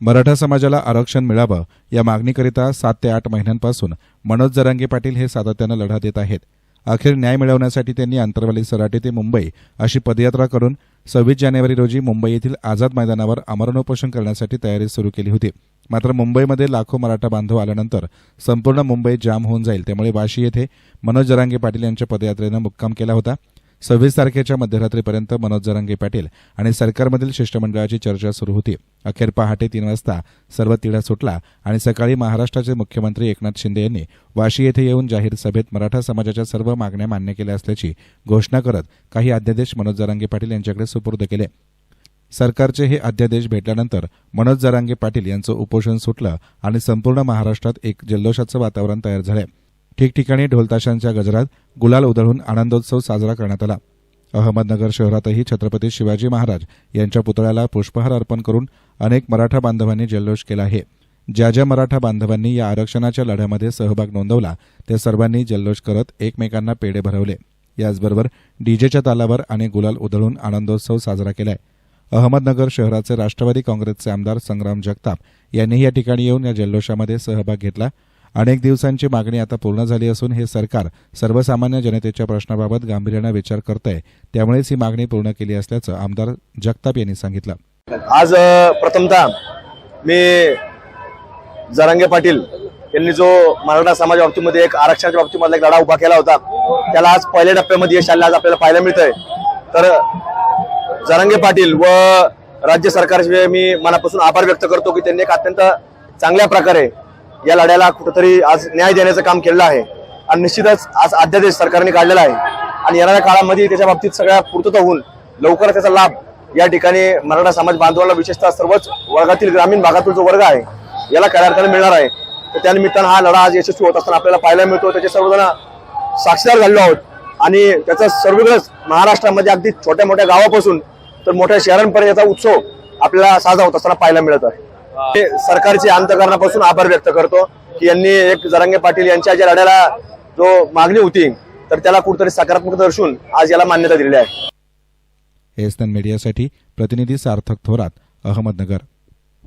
मराठा समाजाला आरक्षण मिळावं या मागणीकरिता सात ते आठ महिन्यांपासून मनोज जरांगे पाटील हे सातत्यानं लढा देत आहेत. अखेर न्याय मिळवण्यासाठी त्यांनी आंतरवाली सराटी ते मुंबई अशी पदयात्रा करून सव्वीस जानेवारी रोजी मुंबई येथील आझाद मैदानावर आमरणोपोषण करण्यासाठी तयारी सुरू केली होती. मात्र मुंबईमध्ये लाखो मराठा बांधव आल्यानंतर संपूर्ण मुंबई जाम होऊन जाईल. त्यामुळे वाशी येथे मनोज जरांगे पाटील यांच्या पदयात्रेनं मुक्काम केला होता. सव्वीस तारखेच्या मध्यरात्रीपर्यंत मनोज जरांगे पाटील आणि सरकारमधील शिष्टमंडळाची चर्चा सुरू होती. अखेर पहाटे तीन वाजता सर्व तिढा सुटला आणि सकाळी महाराष्ट्राचे मुख्यमंत्री एकनाथ शिंदे यांनी वाशी येथे येऊन जाहीर सभेत मराठा समाजाच्या सर्व मागण्या मान्य केल्या असल्याची घोषणा करत काही अध्यादेश मनोज जरांगे पाटील यांच्याकडे सुपूर्द केले. सरकारचे हे अध्यादेश भेटल्यानंतर मनोज जरांगे पाटील यांचं उपोषण सुटलं आणि संपूर्ण महाराष्ट्रात एक जल्लोषाचं वातावरण तयार झालं ठिकठिकाणी ढोलताशांच्या गजरात गुलाल उधळून आनंदोत्सव साजरा करण्यात आला. अहमदनगर शहरातही छत्रपती शिवाजी महाराज यांच्या पुतळ्याला पुष्पहार अर्पण करून अनेक मराठा बांधवांनी जल्लोष केला आहे. ज्या ज्या मराठा बांधवांनी या आरक्षणाच्या लढ्यामध्ये सहभाग नोंदवला त्या सर्वांनी जल्लोष करत एकमेकांना पेढे भरवले. याचबरोबर डीजेच्या तालावर आणि गुलाल उधळून आनंदोत्सव साजरा केलाय. अहमदनगर शहराचे राष्ट्रवादी काँग्रेसचे आमदार संग्राम जगताप यांनी या ठिकाणी येऊन या जल्लोषामध्ये सहभाग घेतला अनेक दिवसांची मागणी आता पूर्ण झाली असून हे सरकार सर्वसामान्य जनतेच्या प्रश्नाबाबत गांभीर्यानं विचार करत आहे त्यामुळेच ही मागणी पूर्ण केली असल्याचं आमदार जगताप यांनी सांगितलं. आज प्रथमतः मी जरांगे पाटील यांनी जो मराठा समाज बाबतीमध्ये एक आरक्षणाच्या बाबतीमधला एक लढा उभा केला होता त्याला आज पहिल्या टप्प्यामध्ये यश आलं आज आपल्याला पाहायला मिळतंय. तर जरांगे पाटील व राज्य सरकारचे मी मनापासून आभार व्यक्त करतो की त्यांनी एक अत्यंत चांगल्या प्रकारे या लढ्याला कुठंतरी आज न्याय देण्याचं काम केलेलं आहे. आणि निश्चितच आज अध्यादेश सरकारने काढलेला आहे. आणि येणाऱ्या काळामध्ये त्याच्या बाबतीत सगळ्या पूर्तता होऊन लवकरच त्याचा लाभ या ठिकाणी मराठा समाज बांधवाला विशेषतः सर्वच वर्गातील ग्रामीण भागातील जो वर्ग आहे याला खऱ्या अर्थाने मिळणार आहे. तर त्यानिमित्तानं हा लढा आज यशस्वी होत असताना आपल्याला पाहायला मिळतो. त्याचे सर्वजण साक्षीदार झालेलो आहोत. आणि त्याचा सर्वीकडेच महाराष्ट्रामध्ये अगदी छोट्या मोठ्या गावापासून तर मोठ्या शहरांपर्यंत याचा उत्सव आपल्याला साजरा होत असताना पाहायला मिळत आहे. हे सरकारची अंतकरणापासून आभार व्यक्त करतो की यांनी एक जरांगे पाटील यांच्या ज्या लढ्याला जो मागणी होती तर त्याला कुठेतरी सकारात्मक दर्शवून आज याला मान्यता दिलेली आहे. एसएन मीडियासाठी प्रतिनिधी सार्थक थोरात अहमदनगर.